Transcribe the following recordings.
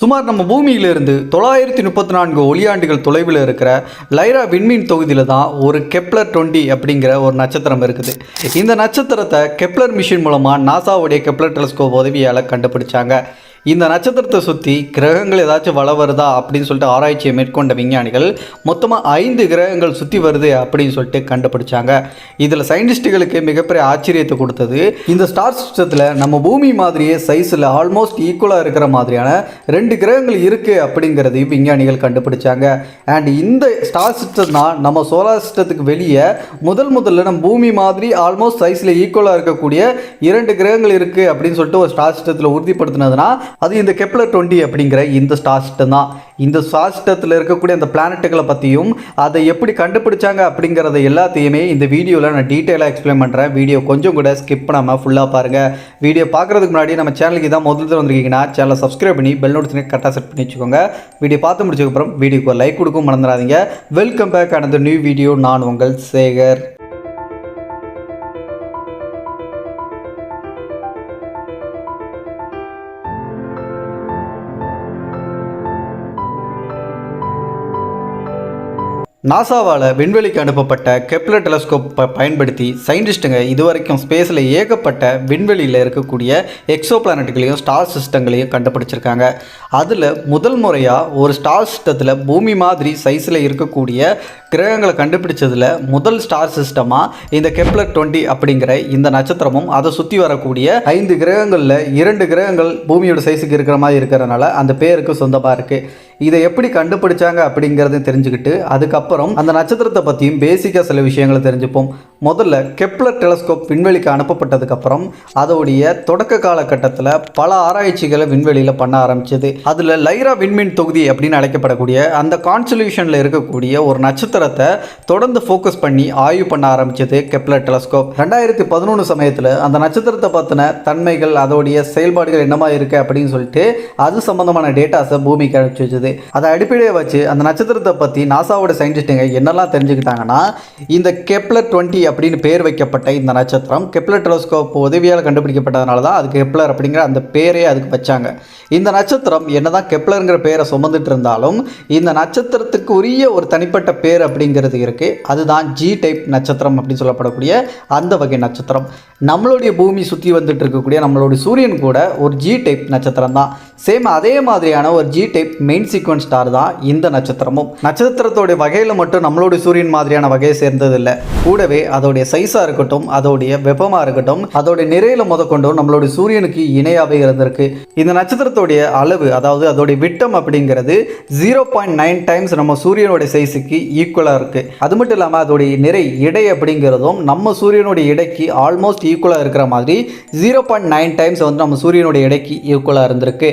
சுமார் நம்ம பூமியிலிருந்து தொள்ளாயிரத்தி முப்பத்தி நான்கு ஒளியாண்டுகள் தொலைவில் இருக்கிற லைரா விண்மீன் தொகுதியில் தான் ஒரு கெப்லர் டுவெண்ட்டி அப்படிங்கிற ஒரு நட்சத்திரம் இருக்குது. இந்த நட்சத்திரத்தை கெப்லர் மிஷின் மூலமாக நாசாவுடைய கெப்லர் டெலஸ்கோப் உதவியால் கண்டுபிடிச்சாங்க. இந்த நட்சத்திரத்தை சுற்றி கிரகங்கள் ஏதாச்சும் வள வருதா அப்படின்னு சொல்லிட்டு ஆராய்ச்சியை மேற்கொண்ட விஞ்ஞானிகள் மொத்தமாக ஐந்து கிரகங்கள் சுற்றி வருது அப்படின்னு சொல்லிட்டு கண்டுபிடிச்சாங்க. இதில் சயின்டிஸ்ட்டுகளுக்கு மிகப்பெரிய ஆச்சரியத்தை கொடுத்தது. இந்த ஸ்டார் சிஸ்டத்தில் நம்ம பூமி மாதிரியே சைஸில் ஆல்மோஸ்ட் ஈக்குவலாக இருக்கிற மாதிரியான ரெண்டு கிரகங்கள் இருக்குது அப்படிங்கிறதையும் விஞ்ஞானிகள் கண்டுபிடிச்சாங்க. அண்ட் இந்த ஸ்டார் சிஸ்டம் தான் நம்ம சோலார் சிஸ்டத்துக்கு வெளியே முதல் முதல்ல நம்ம பூமி மாதிரி ஆல்மோஸ்ட் சைஸில் ஈக்குவலாக இருக்கக்கூடிய இரண்டு கிரகங்கள் இருக்குது அப்படின்னு சொல்லிட்டு ஒரு ஸ்டார் சிஸ்டத்தில் உறுதிப்படுத்தினதுனா அது இந்த கெப்லர் டுவெண்ட்டி அப்படிங்கிற இந்த ஸ்டார் தான். இந்த ஸ்டார் இருக்கக்கூடிய அந்த பிளானட்டுகளை பற்றியும் அதை எப்படி கண்டுபிடிச்சாங்க அப்படிங்கிறத எல்லாத்தையுமே இந்த வீடியோவில் நான் டீட்டெயிலாக எக்ஸ்பிளைன் பண்ணுறேன் வீடியோ கொஞ்சம் கூட ஸ்கிப் பண்ணாமல் ஃபுல்லாக பாருங்கள் வீடியோ பார்க்குறதுக்கு முன்னாடி நம்ம சேனலுக்கு தான் முதல்ல வந்திருக்கீங்கன்னா சேனலை சப்ஸ்கிரைப் பண்ணி பெல் நோட்டிஃபிகேஷன் கரெக்டாக செட் பண்ணி வச்சுக்கோங்க. வீடியோ பார்த்து முடிச்சதுக்கப்புறம் வீடியோக்கு லைக் கொடுக்கும் மறந்துடாதீங்க. வெல்கம் பேக் அனந்த நியூ வீடியோ நான் உங்கள் சேகர். நாசாவால் விண்வெளிக்கு அனுப்பப்பட்ட கெப்லர் டெலஸ்கோப் பயன்படுத்தி சயின்டிஸ்ட்டுங்க இதுவரைக்கும் ஸ்பேஸில் ஏகப்பட்ட விண்வெளியில் இருக்கக்கூடிய எக்ஸோ பிளானட்டுகளையும் ஸ்டார் சிஸ்டங்களையும் கண்டுபிடிச்சிருக்காங்க. அதில் முதல் முறையாக ஒரு ஸ்டார் சிஸ்டத்தில் பூமி மாதிரி சைஸில் இருக்கக்கூடிய கிரகங்களை கண்டுபிடிச்சதில் முதல் ஸ்டார் சிஸ்டமாக இந்த கெப்லர் டுவெண்ட்டி அப்படிங்கிற இந்த நட்சத்திரமும் அதை சுற்றி வரக்கூடிய ஐந்து கிரகங்களில் இரண்டு கிரகங்கள் பூமியோட சைஸுக்கு இருக்கிற மாதிரி இருக்கிறனால அந்த பேருக்கு சொந்தமாக இருக்குது இதை எப்படி கண்டுபிடிச்சாங்க அப்படிங்கிறதையும் தெரிஞ்சுக்கிட்டு அதுக்கப்புறம் அந்த நட்சத்திரத்தை பற்றியும் பேசிக்காக சில விஷயங்களை தெரிஞ்சுப்போம். முதல்ல கெப்லர் டெலஸ்கோப் விண்வெளிக்கு அனுப்பப்பட்டதுக்கப்புறம் அதோடைய தொடக்க காலகட்டத்தில் பல ஆராய்ச்சிகளை விண்வெளியில் பண்ண ஆரம்பிச்சது. அதில் லைரா விண்மீன் தொகுதி அப்படின்னு அழைக்கப்படக்கூடிய அந்த கான்ஸ்டலேஷனில் இருக்கக்கூடிய ஒரு நட்சத்திரத்தை தொடர்ந்து ஃபோக்கஸ் பண்ணி ஆய்வு பண்ண ஆரம்பித்தது கெப்லர் டெலஸ்கோப். ரெண்டாயிரத்தி பதினொன்று சமயத்தில் அந்த நட்சத்திரத்தை பற்றின தன்மைகள் அதோடைய செயல்பாடுகள் என்னமா இருக்குது அப்படின்னு சொல்லிட்டு அது சம்பந்தமான டேட்டாஸை பூமிக்கு அனுப்பிச்சு வச்சது. அதை அடிப்படையை வச்சு அந்த நட்சத்திரத்தை பற்றி நாசாவோட சயின்டிஸ்ட்டுங்க என்னெல்லாம் தெரிஞ்சுக்கிட்டாங்கன்னா இந்த கெப்லர் டுவெண்ட்டி அப்படின்னு பேர் வைக்கப்பட்ட இந்த நட்சத்திரம் கெப்லர் டெலஸ்கோப் உதவியால் கண்டுபிடிக்கப்பட்டதுனால தான் அது கெப்லர் அப்படிங்கிற அந்த பேரே அதுக்கு வச்சாங்க. இந்த நட்சத்திரம் என்னதான் கெப்லருங்கிற பேரை சுமந்துட்டு இருந்தாலும் இந்த நட்சத்திரத்துக்கு உரிய ஒரு தனிப்பட்ட பேர் அப்படிங்கிறது இருக்குது அதுதான் ஜி டைப் நட்சத்திரம் அப்படின்னு சொல்லப்படக்கூடிய அந்த வகை நட்சத்திரம். நம்மளுடைய பூமி சுற்றி வந்துட்டு இருக்கக்கூடிய நம்மளுடைய சூரியன் கூட ஒரு ஜி டைப் நட்சத்திரம் தான் சேம் அதே மாதிரியான ஒரு G type main sequence star தான் இந்த நட்சத்திரமும். நட்சத்திரத்தோடைய வகையில் மட்டும் நம்மளுடைய சூரியன் மாதிரியான வகையை சேர்ந்ததில்லை. கூடவே அதோடைய சைஸாக இருக்கட்டும் அதோடைய வெப்பமாக இருக்கட்டும் அதோடைய நிறையில முதற்கொண்டும் நம்மளுடைய சூரியனுக்கு இணையாகவே இருந்திருக்கு. இந்த நட்சத்திரத்தோடைய அளவு அதாவது அதோடைய விட்டம் அப்படிங்கிறது ஜீரோ பாயிண்ட் நைன் டைம்ஸ் நம்ம சூரியனுடைய சைஸுக்கு ஈக்குவலாக இருக்குது அது மட்டும் இல்லாமல் அதோடைய நிறை இடை அப்படிங்கிறதும் நம்ம சூரியனுடைய இடைக்கு ஆல்மோஸ்ட் ஈக்குவலாக இருக்கிற மாதிரி ஜீரோ பாயிண்ட் நைன் டைம்ஸ் வந்து நம்ம சூரியனுடைய இடைக்கு ஈக்குவலாக இருந்திருக்கு.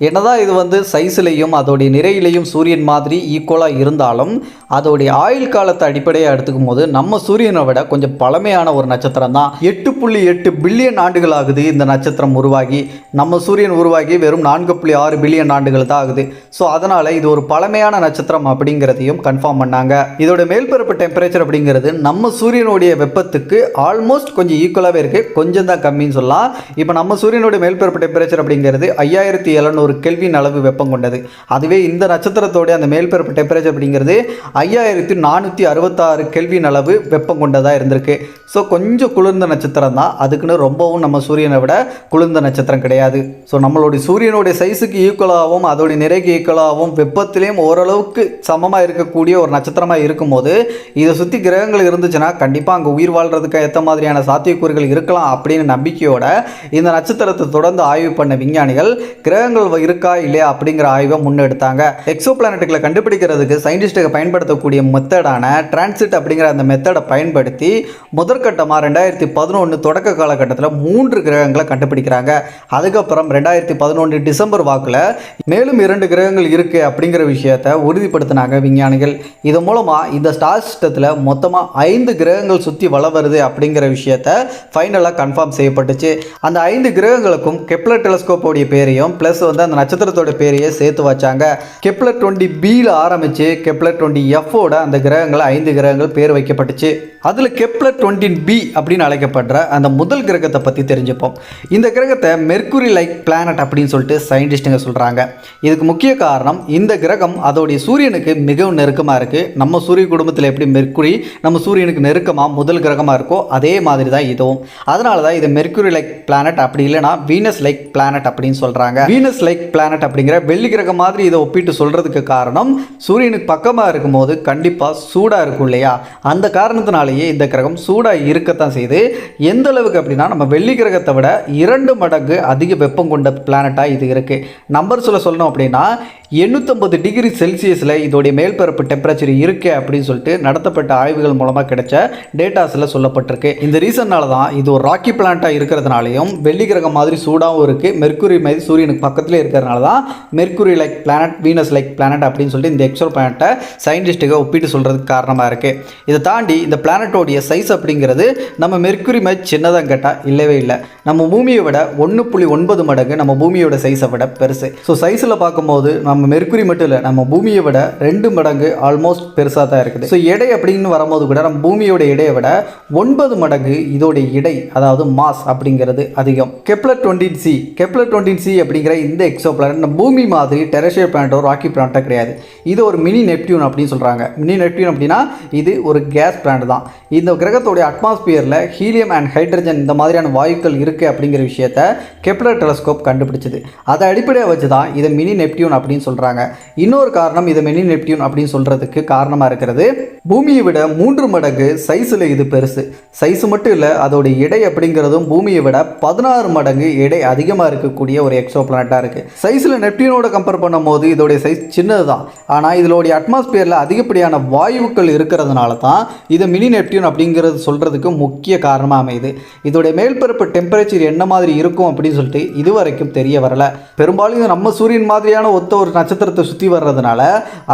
என்னதான் இது வந்து சைஸ்லேயும் அதோடைய நிறையிலையும் சூரியன் மாதிரி ஈக்குவலாக இருந்தாலும் அதோடைய ஆயுள் காலத்தை அடிப்படையாக எடுத்துக்கும் போது நம்ம சூரியனை விட கொஞ்சம் பழமையான ஒரு நட்சத்திரம் தான். எட்டு புள்ளி எட்டு பில்லியன் ஆண்டுகள் ஆகுது இந்த நட்சத்திரம் உருவாகி. நம்ம சூரியன் உருவாகி வெறும் நான்கு புள்ளி ஆறு பில்லியன் ஆண்டுகள் தான் ஆகுது. ஸோ அதனால் இது ஒரு பழமையான நட்சத்திரம் அப்படிங்கிறதையும் கன்ஃபார்ம் பண்ணாங்க. இதோட மேல்பரப்பு டெம்பரேச்சர் அப்படிங்கிறது நம்ம சூரியனுடைய வெப்பத்துக்கு ஆல்மோஸ்ட் கொஞ்சம் ஈக்குவலாகவே இருக்குது கொஞ்சம் தான் கம்மின்னு சொல்லலாம். இப்போ நம்ம சூரியனுடைய மேல்பரப்பு டெம்பரேச்சர் அப்படிங்கிறது ஐயாயிரத்தி எழுநூறு கெல்வின் அளவு வெப்பம் கொண்டது. அதுவே இந்த நட்சத்திரத்தோடைய அந்த மேல்பரப்பு டெம்பரேச்சர் அப்படிங்கிறது ஐயாயிரத்தி நானூற்றி அறுபத்தாறு கெல்வின் அளவு வெப்பம் கொண்டதாக இருந்திருக்கு. ஸோ கொஞ்சம் குளிர்ந்த நட்சத்திரம் தான். அதுக்குன்னு ரொம்பவும் நம்ம சூரியனை விட குளிர்ந்த நட்சத்திரம் கிடையாது. ஸோ நம்மளுடைய சூரியனுடைய சைஸுக்கு ஈக்குவலாகவும் அதோடைய நிறைக்கு ஈக்குவலாகவும் வெப்பத்திலையும் ஓரளவுக்கு சமமாக இருக்கக்கூடிய ஒரு நட்சத்திரமாக இருக்கும்போது இதை சுற்றி கிரகங்கள் இருந்துச்சுன்னா கண்டிப்பாக அங்கே உயிர் வாழ்கிறதுக்கு ஏற்ற மாதிரியான சாத்தியக்கூறுகள் இருக்கலாம் அப்படின்னு நம்பிக்கையோட இந்த நட்சத்திரத்தை தொடர்ந்து ஆய்வு பண்ண விஞ்ஞானிகள் கிரகங்கள் இருக்கா இல்லையா அப்படிங்கிற ஆய்வை முன்னெடுத்தாங்க. எக்ஸோ பிளானட்டுகளை கண்டுபிடிக்கிறதுக்கு சயின்டிஸ்ட்டுக்கு பயன்படுத்தக்கூடிய மெத்தடான டிரான்சிட் அப்படிங்கிற அந்த மெத்தடை பயன்படுத்தி முதற்கட்டமாக ரெண்டாயிரத்தி பதினொன்று தொடக்க காலகட்டத்தில் மூன்று கிரகங்களை கண்டுபிடிக்கிறாங்க. அதுக்கப்புறம் ரெண்டாயிரத்தி பதினொன்று டிசம்பர் வாக்கில் மேலும் இரண்டு கிரகங்கள் இருக்குது அப்படிங்கிற விஷயத்தை உறுதிப்படுத்தினாங்க விஞ்ஞானிகள். இது மூலமாக இந்த ஸ்டார் சிஸ்டத்தில் மொத்தமாக ஐந்து கிரகங்கள் சுற்றி வள வருது அப்படிங்கிற விஷயத்த ஃபைனலாக கன்ஃபார்ம் செய்யப்பட்டுச்சு. அந்த ஐந்து கிரகங்களுக்கும் கெப்லர் டெலஸ்கோப்போடைய பேரையும் ப்ளஸ் வந்து அந்த நட்சத்திரத்தோட பேரையே சேர்த்து வச்சாங்க. கெப்லர் டுவெண்ட்டி பியில் ஆரம்பித்து கெப்லர் டுவெண்ட்டி எஃபோட அந்த கிரகங்கள் ஐந்து கிரகங்கள் பேர் வைக்கப்பட்டுச்சு. அதில் கெப்லர் டுவெண்ட்டின் பி அப்படின்னு அழைக்கப்படுற அந்த முதல் கிரகத்தை பற்றி தெரிஞ்சுப்போம். இந்த கிரகத்தை மெர்க்குரி லைக் பிளானட் அப்படின்னு சொல்லிட்டு சயின்டிஸ்ட்டுங்க சொல்கிறாங்க இதுக்கு முக்கிய காரணம் இந்த கிரகம் அதோடைய சூரியனுக்கு மிகவும் நெருக்கமாக இருக்குது நம்ம சூரிய குடும்பத்தில் எப்படி மெர்க்குரி நம்ம சூரியனுக்கு நெருக்கமாக முதல் கிரகமாக இருக்கோ அதே மாதிரி தான் இதுவும். அதனால தான் இது மெர்க்குரி லைக் பிளானட் அப்படி இல்லைனா வீனஸ் லைக் பிளானட் அப்படின்னு சொல்கிறாங்க வீனஸ் லைக் பிளானட் அப்படிங்கிற வெள்ளி கிரகம் மாதிரி இதை ஒப்பிட்டு சொல்கிறதுக்கு காரணம் சூரியனுக்கு பக்கமாக இருக்கும்போது கண்டிப்பாக சூடாக இருக்கும் இல்லையா? அந்த காரணத்தினாலேயே இந்த கிரகம் சூடாக இருக்கத்தான் செய்யுது. எந்த அளவுக்கு அப்படின்னா நம்ம வெள்ளி கிரகத்தை விட இரண்டு மடங்கு அதிக வெப்பம் கொண்ட பிளானட்டாக இது இருக்குது நம்பர் சொல்ல சொல்லணும் அப்படின்னா எண்ணூற்றம்பது டிகிரி செல்சியஸில் இதோடைய மேல்பரப்பு டெம்பரேச்சர் இருக்கு அப்படின்னு சொல்லிட்டு நடத்தப்பட்ட ஆய்வுகள் மூலமாக கிடைச்ச டேட்டாஸில் சொல்லப்பட்டிருக்கு. இந்த ரீசன்னால தான் இது ஒரு ராக்கி பிளான்ட்டாக இருக்கிறதுனாலையும் வெள்ளி கிரகம் மாதிரி சூடாகவும் இருக்குது மெர்க்குரி மாதிரி சூரியனுக்கு பக்கத்தில் இருக்கிறதுனால தான் Mercury like planet Venus like planet அப்படின்னு சொல்லிட்டு இந்த எக்ஸோ பிளானட்டை சயின்டிஸ்ட்டுக்கு ஒப்பிட்டு சொல்கிறதுக்கு காரணமாக இருக்குது இதை தாண்டி இந்த பிளானட்டோடைய சைஸ் அப்படிங்கிறது நம்ம மெர்க்குரி மாதிரி சின்னதாக கேட்டால் இல்லவே இல்லை. நம்ம பூமியை விட ஒன்று புள்ளி ஒன்பது மடங்கு நம்ம பூமியோட சைஸை விட பெருசு. ஸோ சைஸில் பார்க்கும்போது நம்ம நம்ம மெர்க்குரி மட்டும் இல்லை நம்ம பூமியை விட ரெண்டு மடங்கு ஆல்மோஸ்ட் பெருசாக தான் இருக்குது. ஸோ எடை அப்படின்னு வரும்போது கூட நம்ம பூமியோட எடையை விட ஒன்பது மடங்கு இதோட எடை அதாவது மாஸ் அப்படிங்கிறது அதிகம். கெப்லர் டுவெண்ட்டின் சி கெப்லர் டுவெண்ட்டின் சி அப்படிங்கிற இந்த எக்ஸோ பிளானட் நம்ம பூமி மாதிரி டெரஷியல் பிளானட்டோ ராக்கி பிளானட்டோ கிடையாது. இது ஒரு மினி நெப்டியூன் அப்படின்னு சொல்கிறாங்க மினி நெப்டியூன் அப்படின்னா இது ஒரு கேஸ் பிளானட் தான். இந்த கிரகத்தோடைய அட்மாஸ்பியரில் ஹீலியம் அண்ட் ஹைட்ரஜன் இந்த மாதிரியான வாயுக்கள் இருக்குது அப்படிங்கிற விஷயத்த கெப்லர் டெலஸ்கோப் கண்டுபிடிச்சது. அதை அடிப்படையாக வச்சு தான் இதை மினி நெப்டியூன் அப்படின்னு சொல்கிறாங்க இன்னொரு காரணம் இதை மினி நெப்டியூன் அப்படின்னு சொல்கிறதுக்கு காரணமாக இருக்கிறது. பூமியை விட மூன்று மடங்கு சைஸில் இது பெருசு. சைஸ் மட்டும் இல்லை அதோட எடை அப்படிங்கிறதும் பூமியை விட பதினாறு மடங்கு எடை அதிகமாக இருக்கக்கூடிய ஒரு எக்ஸோ பிளானட்டாக இருக்குது சைஸில் நெப்டியூனோட கம்பேர் பண்ணும்போது இதோடைய சைஸ் சின்னது தான் ஆனால் இதோடைய அட்மாஸ்பியரில் அதிகப்படியான வாயுக்கள் இருக்கிறதுனால தான் இதை மினி நெப்டியூன் அப்படிங்கிறது சொல்கிறதுக்கு முக்கிய காரணமாக அமையுது. இதோடைய மேல்பரப்பு டெம்பரேச்சர் என்ன மாதிரி இருக்கும் அப்படின்னு சொல்லிட்டு இதுவரைக்கும் தெரிய வரல. பெரும்பாலும் இது நம்ம சூரியன் மாதிரியான ஒத்த ஒரு நட்சத்திரத்தை சுற்றி வர்றதுனால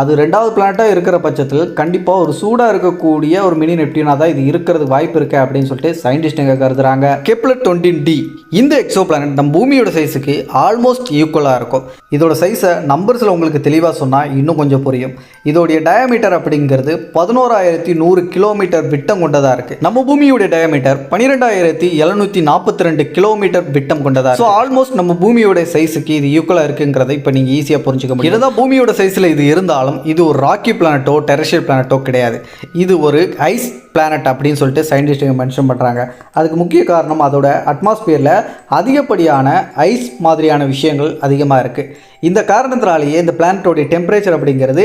அது ரெண்டாவது பிளானட்டாக இருக்கிற பட்சத்தில் கண்டிப்பாக ஒரு சூடாக இருக்கக்கூடிய ஒரு மினி நெப்டியூனாக தான் இது இருக்கிறதுக்கு வாய்ப்பு இருக்கு அப்படின்னு சொல்லிட்டு சயின்டிஸ்ட்டுங்க கருதுறாங்க. கெப்லர் டுவெண்ட்டின் டி இந்த எக்ஸோ பிளானட் நம்ம பூமியோட சைஸுக்கு ஆல்மோஸ்ட் ஈக்குவலாக இருக்கும். இதோட சைஸை நம்பர்ஸில் உங்களுக்கு தெளிவாக சொன்னால் இன்னும் கொஞ்சம் புரியும். இதோடைய டயாமீட்டர் அப்படிங்கிறது பதினோராயிரத்தி நூறு கிலோமீட்டர் விட்டம் கொண்டதாக இருக்குது நம்ம பூமியோட டயாமீட்டர் பன்னிரெண்டாயிரத்தி எழுநூற்றி நாற்பத்தி ரெண்டு கிலோமீட்டர் விட்டம் கொண்டதாக ஸோ ஆல்மோஸ்ட் நம்ம பூமியோட சைஸுக்கு இது ஈக்குவலாக இருக்குங்கிறத இப்போ நீங்கள் ஈஸியாக புரிஞ்சுக்க முடியும். இதுதான் பூமியோட சைஸில் இது இருந்தாலும் இது ஒரு ராக்கி பிளானட்டோ டெரஷியல் பிளானட்டோ கிடையாது. இது ஒரு ஐஸ் பிளானட் அப்படின்னு சொல்லிட்டு சயின்டிஸ்ட்டுங்க மென்ஷன் பண்ணுறாங்க அதுக்கு முக்கிய காரணம் அதோட அட்மாஸ்பியரில் அதிகப்படியான ஐஸ் மாதிரியான விஷயங்கள் அதிகமாக இருக்குது இந்த காரணத்தினாலேயே இந்த பிளானட்டோடைய டெம்பரேச்சர் அப்படிங்கிறது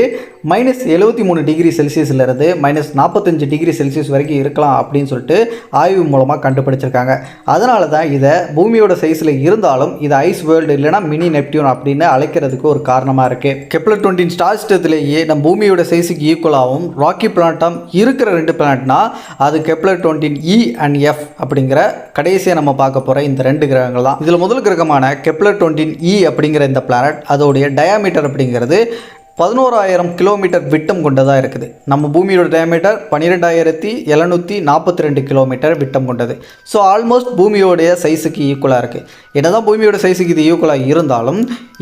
மைனஸ் எழுபத்தி மூணு டிகிரி செல்சியஸ்லேருந்து மைனஸ் நாற்பத்தஞ்சு டிகிரி செல்சியஸ் வரைக்கும் இருக்கலாம் அப்படின்னு சொல்லிட்டு ஆய்வு மூலமாக கண்டுபிடிச்சிருக்காங்க. அதனால தான் இதை பூமியோட சைஸில் இருந்தாலும் இது ஐஸ் வேர்ல்டு இல்லைனா மினி நெப்டியூன் அப்படின்னு அழைக்கிறதுக்கு ஒரு காரணமாக இருக்குது கெப்ளர் டுவெண்ட்டின் ஸ்டார் சிஸ்டத்திலேயே நம்ம பூமியோட சைஸுக்கு ஈக்குவலாகவும் ராக்கி பிளானட்டம் இருக்கிற ரெண்டு பிளானட்னா அது Kepler twenty E and F அப்படிங்கிற கடைசியாக நம்ம பார்க்க போகிற இந்த ரெண்டு கிரகங்கள் தான். இதில் முதல் கிரகமான கெப்ளர் டுவெண்ட்டின் இ அப்படிங்கிற இந்த பிளானட் அதோடைய டயாமீட்டர் அப்படிங்கிறது பதினோராயிரம் கிலோமீட்டர் விட்டம் கொண்டதாக இருக்குது. நம்ம பூமியோட டயமீட்டர் பன்னிரெண்டாயிரத்தி எழுநூற்றி நாற்பத்தி ரெண்டு கிலோமீட்டர் விட்டம் கொண்டது. ஸோ ஆல்மோஸ்ட் பூமியோடைய சைஸுக்கு ஈக்குவலாக இருக்குது என்ன தான் பூமியோட சைஸுக்கு இது ஈக்குவலாக இருந்தாலும்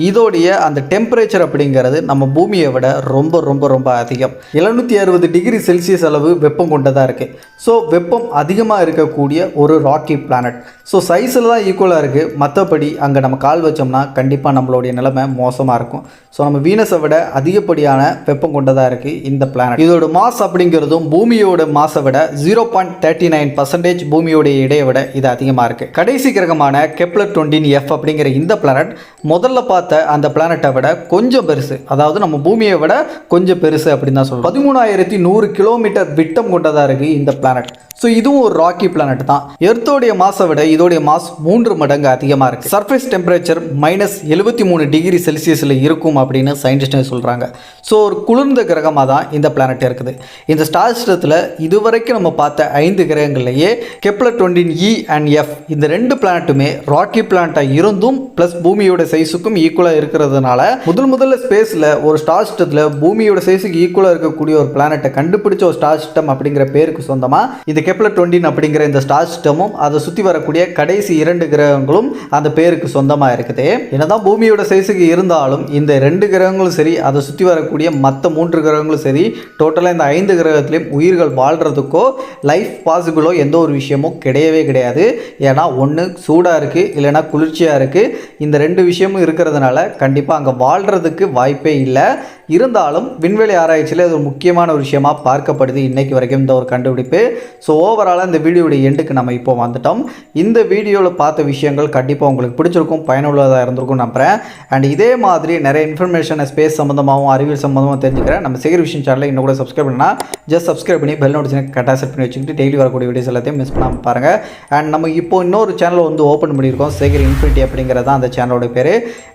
இதோடைய அந்த டெம்பரேச்சர் அப்படிங்கிறது நம்ம பூமியை விட ரொம்ப ரொம்ப ரொம்ப அதிகம். எழுநூற்றி அறுபது டிகிரி செல்சியஸ் அளவு வெப்பம் கொண்டதாக இருக்குது ஸோ வெப்பம் அதிகமாக இருக்கக்கூடிய ஒரு ராக்கி பிளானட் ஸோ சைஸில் தான் ஈக்குவலாக இருக்குது மற்றபடி அங்கே நம்ம கால் வச்சோம்னா கண்டிப்பாக நம்மளுடைய நிலைமை மோசமாக இருக்கும். ஸோ நம்ம வீனஸை விட அதிகப்படியான வெப்பம் கொண்டதாக இருக்குது இந்த பிளானட் இதோட மாஸ் அப்படிங்கிறதும் பூமியோட மாசை விட zero point thirty nine percentage பூமியோட இடையை விட இது அதிகமாக இருக்குது கடைசி கிரகமான கெப்லர் டுவெண்ட்டின் எஃப் அப்படிங்கிற இந்த பிளானட் முதல்ல பார்த்த அந்த பிளானட்டை விட கொஞ்சம் பெருசு. அதாவது நம்ம பூமியை விட கொஞ்சம் பெருசு அப்படின்னு தான் சொல்லுவோம் பதிமூணாயிரத்தி நூறு கிலோமீட்டர் விட்டம் கொண்டதாக இருக்குது இந்த பிளானட் ஸோ இதுவும் ஒரு ராக்கி பிளானட் தான். எர்த்தோடைய மாசை விட இதோடைய மாஸ் மூன்று மடங்கு அதிகமாக இருக்குது சர்ஃபேஸ் டெம்பரேச்சர் மைனஸ் எழுபத்தி மூணு டிகிரி செல்சியஸில் இருக்கும் அப்படின்னு சயின்டிஸ்டே சொல்கிறாங்க ஸோ ஒரு குளிர்ந்த கிரகமாக தான் இந்த பிளானட் இருக்குது. இந்த ஸ்டார் சிஸ்டத்தில் இதுவரைக்கும் நம்ம பார்த்த ஐந்து கிரகங்கள்லேயே கெப்லர் டுவெண்ட்டின் இ அண்ட் எஃப் இந்த ரெண்டு பிளானட்டுமே ராக்கி பிளானட்டாக இருந்தும் ப்ளஸ் பூமியோட சைஸுக்கும் ஈக்குவலாக இருக்கிறதுனால முதல் முதல்ல ஸ்பேஸில் ஒரு ஸ்டார் சிஸ்டத்தில் பூமியோட சைஸுக்கு ஈக்குவலாக இருக்கக்கூடிய ஒரு பிளானட்டை கண்டுபிடிச்ச ஒரு ஸ்டார் சிஸ்டம் அப்படிங்கிற பேருக்கு சொந்தமாக இந்த கெப்ல டுவெண்டின் அப்படிங்கிற இந்த ஸ்டார் சிஸ்டமும் அதை சுற்றி வரக்கூடிய கடைசி இரண்டு கிரகங்களும் அந்த பேருக்கு சொந்தமாக இருக்குது. என்னதான் பூமியோட சைஸுக்கு இருந்தாலும் இந்த ரெண்டு கிரகங்களும் சரி அதை சுற்றி வரக்கூடிய மற்ற மூன்று கிரகங்களும் சரி டோட்டலாக இந்த ஐந்து கிரகத்திலையும் உயிர்கள் வாழ்கிறதுக்கோ லைஃப் பாசிபிளோ எந்த ஒரு விஷயமும் கிடையவே கிடையாது. ஏன்னா ஒன்று சூடாக இருக்குது இல்லைன்னா குளிர்ச்சியாக இருக்குது இந்த ரெண்டு விஷயம் விஷயமும் இருக்கிறதுனால கண்டிப்பாக அங்கே வாழ்கிறதுக்கு வாய்ப்பே இல்லை. இருந்தாலும் விண்வெளி ஆராய்ச்சியில் அது ஒரு முக்கியமான ஒரு விஷயமாக பார்க்கப்படுது இன்றைக்கு வரைக்கும் இந்த ஒரு கண்டுபிடிப்பு. ஸோ ஓவராலாக இந்த வீடியோடைய எண்டுக்கு நம்ம இப்போ வந்துட்டோம். இந்த வீடியோவில் பார்த்த விஷயங்கள் கண்டிப்பாக உங்களுக்கு பிடிச்சிருக்கும் பயனுள்ளதாக இருந்திருக்கும் நம்புகிறேன் அண்ட் இதே மாதிரி நிறைய இன்ஃபர்மேஷனை ஸ்பேஸ் சம்மந்தமாகவும் அறிவியல் சம்மந்தமாகவும் தெரிஞ்சுக்கிறேன். நம்ம சேகர் விஷயம் சேனலை இன்னும் கூட சப்ஸ்கிரைப் பண்ணால் ஜஸ்ட் சப்ஸ்கிரைப் பண்ணி பெல் நோட்டிஃபிகேஷன் கரெக்டாக செட் பண்ணி வச்சுக்கிட்டு டெய்லி வரக்கூடிய வீடியோஸ் எல்லாத்தையும் மிஸ் பண்ணாமல் பாருங்கள் அண்ட் நம்ம இப்போ இன்னொரு சேனல் வந்து ஓப்பன் பண்ணியிருக்கோம் சேகர் இன்ஃபினிட்டி அப்படிங்கிறது தான் அந்த சேனலோட பேர்.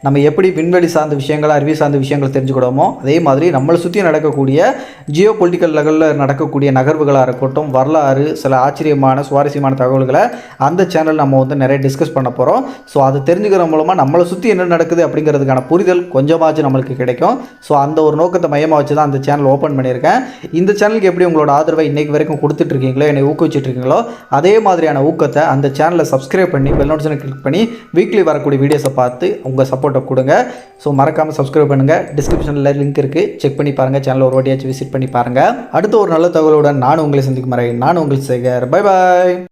நம்ம எப்படி விண்வெளி சார்ந்த விஷயங்கள் அறிவியல் சார்ந்த விஷயங்கள் தெரிஞ்சுக்கிடுவோமோ அதே மாதிரி நம்மளை சுற்றி நடக்கக்கூடிய ஜியோ பொலிட்டிக்கல் லெவலில் நடக்கக்கூடிய நகர்வுகளாக இருக்கட்டும் வரலாறு சில ஆச்சரியமான சுவாரஸ்யமான தகவல்களை அந்த சேனல் நம்ம வந்து நிறைய டிஸ்கஸ் பண்ண போகிறோம் ஸோ அதை தெரிஞ்சுக்கிற மூலமாக நம்மளை சுற்றி என்ன நடக்குது அப்படிங்கிறதுக்கான புரிதல் கொஞ்சமாச்சும் நம்மளுக்கு கிடைக்கும். ஸோ அந்த ஒரு நோக்கத்தை மையமாக வச்சு தான் அந்த சேனல் ஓப்பன் பண்ணியிருக்கேன். இந்த சேனலுக்கு எப்படி உங்களோட ஆதரவை இன்னைக்கு வரைக்கும் கொடுத்துட்ருக்கீங்களோ என்னை ஊக்குவிச்சிட்டு இருக்கீங்களோ அதே மாதிரியான ஊக்கத்தை அந்த சேனலை சப்ஸ்கிரைப் பண்ணி பெல் நோட்டிஃபிகேஷன் கிளிக் பண்ணி வீக்லி வரக்கூடிய வீடியோஸை பார்த்து உங்கள் சப்போர்ட்டை கொடுங்க. ஸோ மறக்காமல் சப்ஸ்கிரைப் பண்ணுங்கள் டிஸ்கிரிப்ஷனில் லிங்க் இருக்குது செக் பண்ணி பாருங்கள் சேனல் ஒரு வாட்டியாச்சும் விசிட் பண்ணி பாருங்கள் அடுத்த ஒரு நல்ல தகவலுடன் நான் உங்களை சந்திக்கும் வரை நான் உங்களுக்கு சேகர். Bye bye